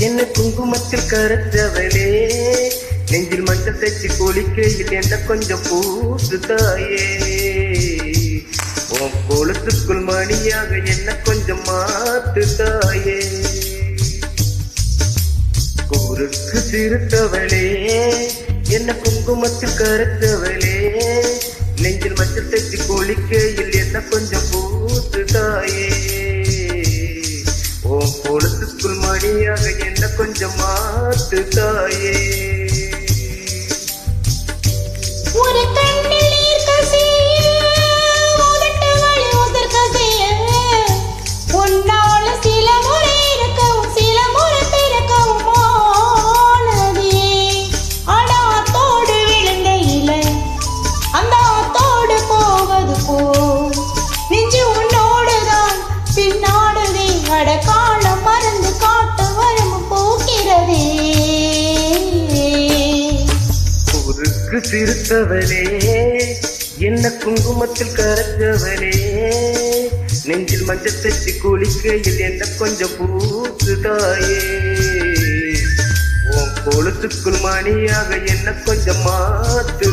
என்ன குங்குமத்தில் கரைச்சவளே நெஞ்சில் மஞ்சள் தைச்சு குளிக்கையில் என்ன கொஞ்சம் பூசு தாயே. உன் கோலத்துக்குள் மணியாக என்ன கொஞ்சம் மாத்து தாயே. கூருக்கு சிறுத்தவளே என்ன குங்குமத்தில் கரைச்சவளே நெஞ்சில் மஞ்சள் தைச்சு குளிக்கையில் என்ன கொஞ்சம் பூசு தாயே. சிறுத்தவளே என்ன குங்குமத்தில் கரைச்சவளே நெஞ்சில் மஞ்சள் தைச்சு குளிக்கையில் என்ன கொஞ்சம் பூத்து தாயே உன் கொழுத்துக்குள் மணியாக என்ன கொஞ்சம் மாத்து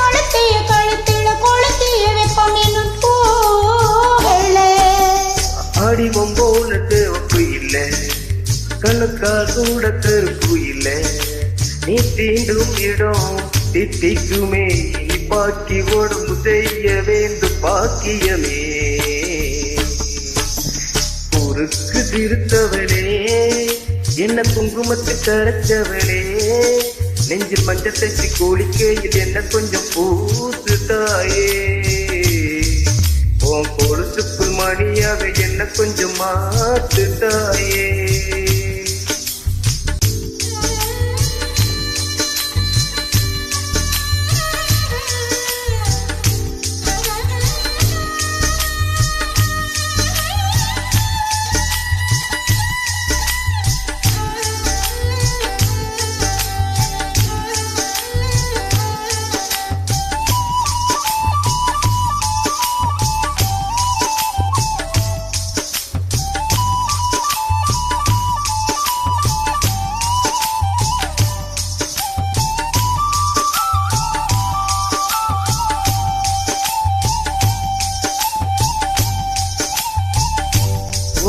அழுத்திய கழுத்துல கொளுத்திய வெப்பம் என்னும் பூவல்ல ஆடி போல தேவப்பு இல்ல கண்ணுக்கா கூட கருப்பு இல்ல. நீ தீண்டும் இடம் தித்திக்குமே பாக்கி உடம்பு செய்ய வேண்டும் பாக்கியமே. பொறுக்கு திருத்தவளே என்ன குங்குமத்து கரைச்சவளே நெஞ்சில் மஞ்சத்தை கோழிக்கையில் என்ன கொஞ்சம் பூத்து தாயே. உன் பொழுதுக்குள் மணியாக என்ன கொஞ்சம் மாத்து தாயே.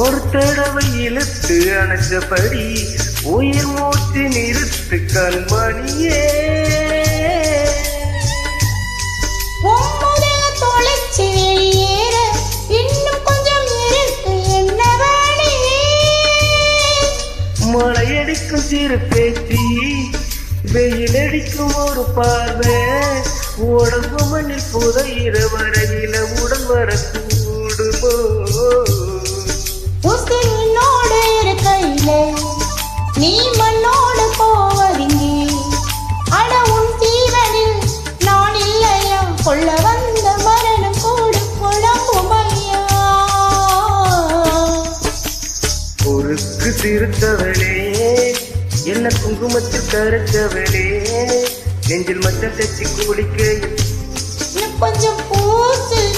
ஒரு தடவை இழுத்து அணைச்சபடி உயிர் மூச்சு நிறுத்து கண்மணியே. மழையடிக்கும் சிறு பேச்சு வெயிலடிக்கும் ஒரு பார்வை. உடம்பு மண்ணில் புதையிற வரையில உடன் வரக்கூடுமோ சிறுத்தவளே என்ன குங்குமத்தில் கரைச்சவளே நெஞ்சில் மச்சம் தச்சு குளிக்க கொஞ்சம் பூசுவியா